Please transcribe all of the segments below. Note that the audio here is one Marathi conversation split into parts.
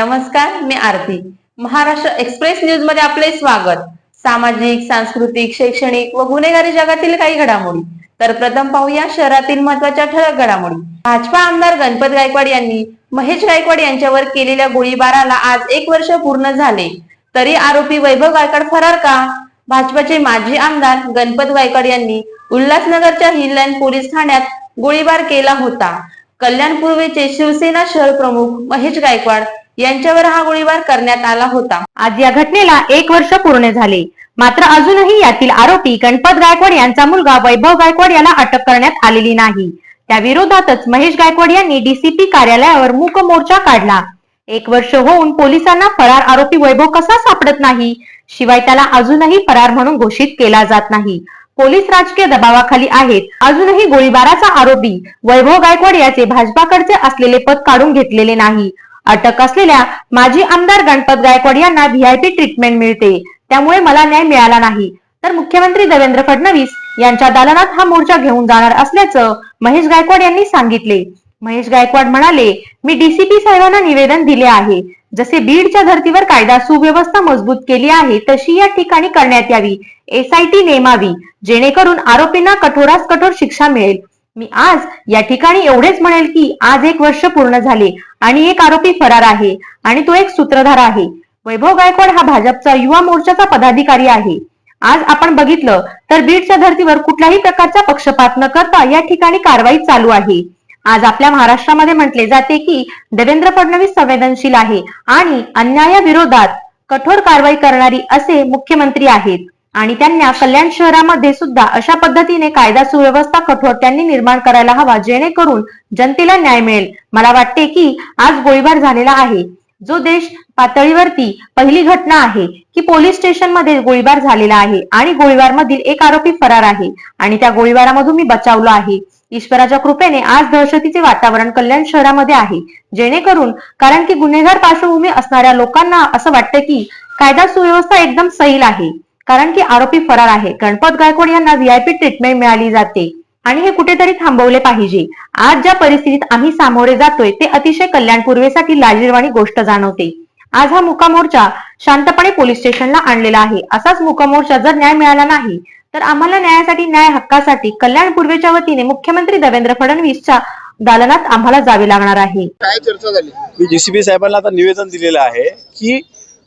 नमस्कार मी आरती. महाराष्ट्र एक्सप्रेस न्यूजमध्ये आपले स्वागत. सामाजिक सांस्कृतिक शैक्षणिक व गुन्हेगारी जगातील काही घडामोडी. तर प्रथम पाहूया शहरातील महत्त्वाच्या ठळक घडामोडी. भाजपा आमदार गणपत गायकवाड यांनी महेश गायकवाड यांच्यावर केलेल्या गोळीबाराला आज एक वर्ष पूर्ण झाले. तरी आरोपी वैभव गायकवाड फरार का? भाजपाचे माजी आमदार गणपत गायकवाड यांनी उल्हासनगरच्या हिललाईन पोलीस ठाण्यात गोळीबार केला होता. कल्याण पूर्वेचे शिवसेना शहर प्रमुख महेश गायकवाड यांच्यावर हा गोळीबार करण्यात आला होता. आज या घटनेला एक वर्ष पूर्ण झाले. मात्र अजूनही यातील आरोपी गणपत गायकवाड यांचा मुलगा वैभव गायकवाड याला अटक करण्यात आलेली नाही. त्याविरोधातच महेश गायकवाड यांनी डीसीपी कार्यालयावर मूक मोर्चा काढला. एक वर्ष होऊन पोलिसांना फरार आरोपी वैभव कसा सापडत नाही? शिवाय त्याला अजूनही फरार म्हणून घोषित केला जात नाही. पोलीस राजकीय दबावाखाली आहेत. अजूनही गोळीबाराचा आरोपी वैभव गायकवाड याचे भाजपाकडचे असलेले पद काढून घेतलेले नाही. अटक असलेल्या माजी आमदार गणपत गायकवाड यांना व्हीआयपी ट्रीटमेंट मिळते. त्यामुळे मला न्याय मिळाला नाही. तर मुख्यमंत्री देवेंद्र फडणवीस यांच्या दालनात हा मोर्चा घेऊन जाणार असल्याचं महेश गायकवाड यांनी सांगितले. महेश गायकवाड म्हणाले मी डीसीपी साहेबांना निवेदन दिले आहे. जसे बीडच्या धर्तीवर कायदा सुव्यवस्था मजबूत केली आहे तशी या ठिकाणी करण्यात यावी. एसआयटी नेमावी. जेणेकरून आरोपींना कठोरात कठोर शिक्षा मिळेल. मी आज या ठिकाणी एवढेच म्हणेल की आज एक वर्ष पूर्ण झाले आणि एक आरोपी फरार आहे आणि तो एक सूत्रधार आहे. वैभव गायकवाड हा भाजपचा युवा मोर्चाचा पदाधिकारी आहे. आज आपण बघितलं तर बीडच्या धर्तीवर कुठल्याही प्रकारचा पक्षपात न करता या ठिकाणी कारवाई चालू आहे. आज आपल्या महाराष्ट्रामध्ये म्हटले जाते की देवेंद्र फडणवीस संवेदनशील आहे आणि अन्यायाविरोधात कठोर कारवाई करणारी असे मुख्यमंत्री आहेत. आणि त्यांना कल्याण शहरामध्ये सुद्धा अशा पद्धतीने कायदा सुव्यवस्था कठोर त्यांनी निर्माण करायला हवा जेणेकरून जनतेला न्याय मिळेल. मला वाटते की आज गोळीबार झालेला आहे. जो देश पातळीवरती पहिली घटना आहे की पोलीस स्टेशनमध्ये गोळीबार झालेला आहे आणि गोळीबार मधील एक आरोपी फरार आहे आणि त्या गोळीबारामधून मी बचावलो आहे. ईश्वराच्या कृपेने आज दहशतीचे वातावरण कल्याण शहरामध्ये आहे. जेणेकरून कारण की गुन्हेगार पार्श्वभूमी असणाऱ्या लोकांना असं वाटतं की कायदा सुव्यवस्था एकदम सैल आहे. कारण की आरोपी फरार आहे. गणपत गायकवाड यांना व्हीआयपी ट्रीटमेंट मिळाली जाते. आणि हे कुठेतरी थांबवले पाहिजे. आज ज्या परिस्थितीत आम्ही सामोरे जातोय ते अतिशय कल्याण पूर्वेसाठी लाजीरवाणी गोष्ट जाणवते. आज हा मुका मोर्चा शांतपणे पोलीस स्टेशनला आणलेला आहे. असाच मुका मोर्चा जर न्याय मिळाला नाही तर आम्हाला न्यायासाठी न्याय हक्कासाठी कल्याण पूर्वेच्या वतीने मुख्यमंत्री देवेंद्र फडणवीसच्या दालनात आम्हाला जावे लागणार आहे. काय चर्चा झाली? मी जेसीबी साहेबांना आता निवेदन दिलेलं आहे की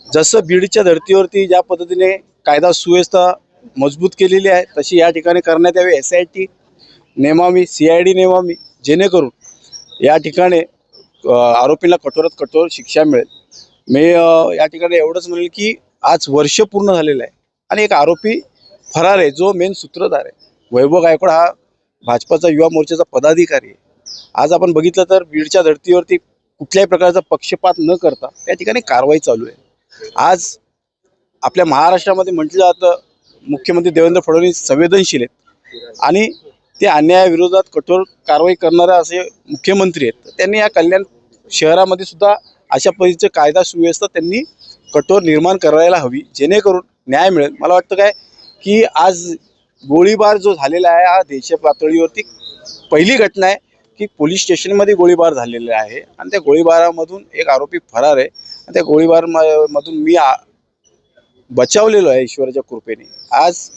जसं बीडच्या धर्तीवरती ज्या पद्धतीने कायदा सुव्यवस्था मजबूत केलेली आहे. तशी या ठिकाणी करण्यात यावी. एस आय टी नेमावी सी आय डी नेमावी जेणेकरून या ठिकाणी आरोपींना कठोरात कठोर शिक्षा मिळेल. मी या ठिकाणी एवढंच म्हणेल की आज वर्ष पूर्ण झालेलं आहे. आणि एक आरोपी फरार आहे. जो मेन सूत्रधार आहे. वैभव गायकवाड हा भाजपाचा युवा मोर्चाचा पदाधिकारी आहे. आज आपण बघितलं तर बीडच्या धर्तीवरती कुठल्याही प्रकारचा पक्षपात न करता त्या ठिकाणी कारवाई चालू आहे. आज आपल्या महाराष्ट्रामध्ये म्हटलं जातं मुख्यमंत्री देवेंद्र फडणवीस संवेदनशील आहेत. आणि ते अन्यायाविरोधात कठोर कारवाई करणारे असे मुख्यमंत्री आहेत. तर त्यांनी या कल्याण शहरामध्ये सुद्धा अशा पद्धतीचे कायदा सुव्यवस्था त्यांनी कठोर निर्माण करायला हवी जेणेकरून न्याय मिळेल. मला वाटतं काय की आज गोळीबार जो झालेला आहे हा देश पातळीवरती पहिली घटना आहे की पोलीस स्टेशनमध्ये गोळीबार झालेला आहे. आणि त्या गोळीबारामधून एक आरोपी फरार आहे. आणि त्या गोळीबार म- मधून मी आ- बचावलेलो आहे ईश्वराच्या कृपेने. आज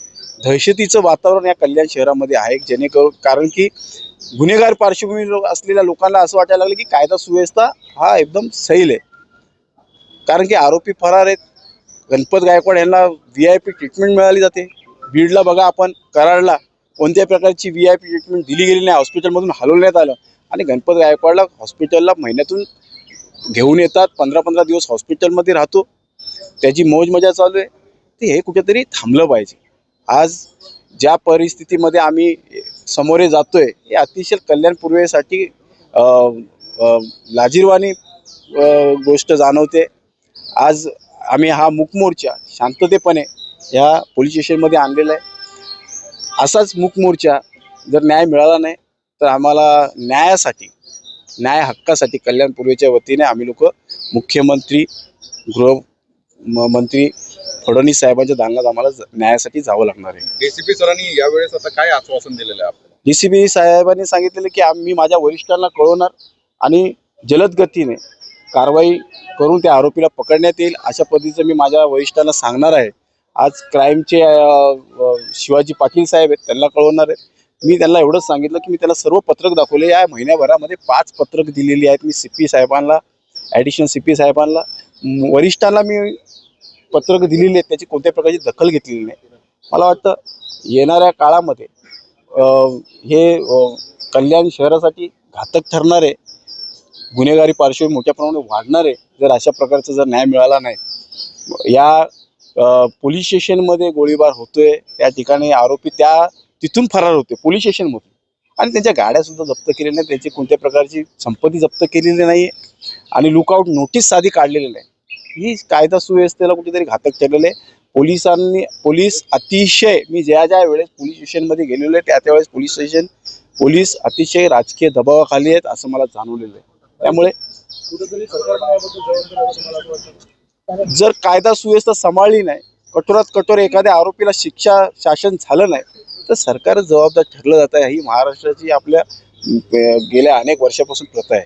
दहशतीचं वातावरण या कल्याण शहरामध्ये आहे जेणेकरून कारण की गुन्हेगार पार्श्वभूमी लो- असलेल्या लोकांना असं वाटायला लागलं की कायदा सुव्यवस्था हा एकदम सैल आहे. कारण की आरोपी फरार आहेत. गणपत गायकवाड यांना व्ही आय पी ट्रीटमेंट मिळाली जाते. बीडला बघा आपण कराडला कोणत्याही प्रकारची व्ही आय पी ट्रीटमेंट दिली गेली नाही हॉस्पिटलमधून हलवण्यात आलं. आणि गणपत गायकवाडला हॉस्पिटलला महिन्यातून घेऊन येतात पंधरा पंधरा दिवस हॉस्पिटलमध्ये राहतो. त्याची मौज मजा चालू आहे. ते हे कुठेतरी थांबलं पाहिजे. आज ज्या परिस्थितीमध्ये आम्ही समोरे जातोय हे अतिशय कल्याण पूर्वेसाठी लाजीरवाणी गोष्ट जाणवते. आज आम्ही हा मुकमोर्चा शांततेपणे या पोलीस स्टेशनमध्ये आणलेला आहे. असाच मुकमोर्चा जर न्याय मिळाला नाही तर आम्हाला न्यायासाठी न्याय हक्कासाठी कल्याण पूर्वेच्या वतीने आम्ही लोक मुख्यमंत्री गृह म- मंत्री फडणवीस साहेबांच्या दालनात आम्हाला न्यायासाठी जावं लागणार आहे. डीसीपी सरांनी यावेळेस आता काय आश्वासन दिलेलं आहे आपल्याला? डी सी बी साहेबांनी सांगितलेलं की आम्ही माझ्या वरिष्ठांना कळवणार आणि जलद गतीने कारवाई करून त्या आरोपीला पकडण्यात येईल अशा पद्धतीचं मी माझ्या वरिष्ठांना सांगणार आहे. आज क्राईमचे अ, अ, शिवाजी पाटील साहेब आहेत त्यांना कळवणार आहेत. मी त्यांना एवढंच सांगितलं की मी त्यांना सर्व पत्रक दाखवले. या महिन्याभरामध्ये पाच पत्रक दिलेली आहेत मी सी पी साहेबांना ॲडिशनल सी पी साहेबांना. वरिष्ठांना मी पत्रक दिलेली आहेत त्याची कोणत्या प्रकारची दखल घेतलेली नाही. मला वाटतं येणाऱ्या काळामध्ये हे कल्याण शहरासाठी घातक ठरणारे गुन्हेगारी पार्श्वभूमी मोठ्या प्रमाणात वाढणारे जर अशा प्रकारचा जर न्याय मिळाला नाही या पोलीस स्टेशनमध्ये गोळीबार होतोय त्या ठिकाणी आरोपी त्या तिथून फरार होते पोलीस स्टेशनमधून. आणि त्यांच्या गाड्यासुद्धा जप्त केलेल्या नाही त्यांची कोणत्या प्रकारची संपत्ती जप्त केलेली नाही आणि लुकआउट नोटीस साधी काढलेली नाही. ही कायदा सुव्यवस्थेला कुठेतरी घातक ठरलेलं आहे. पोलिसांनी पोलीस अतिशय मी ज्या ज्या वेळेस पोलीस स्टेशनमध्ये गेलेलो आहे त्या त्यावेळेस पोलीस स्टेशन पोलीस अतिशय राजकीय दबावाखाली आहेत असं मला जाणवलेलं आहे. त्यामुळे जर कायदा सुव्यवस्था सांभाळली नाही कठोरात कठोर एखाद्या आरोपीला शिक्षा शासन झालं नाही तर सरकारच जबाबदार ठरलं जात आहे. ही महाराष्ट्राची आपल्या गेल्या अनेक वर्षापासून प्रथा आहे.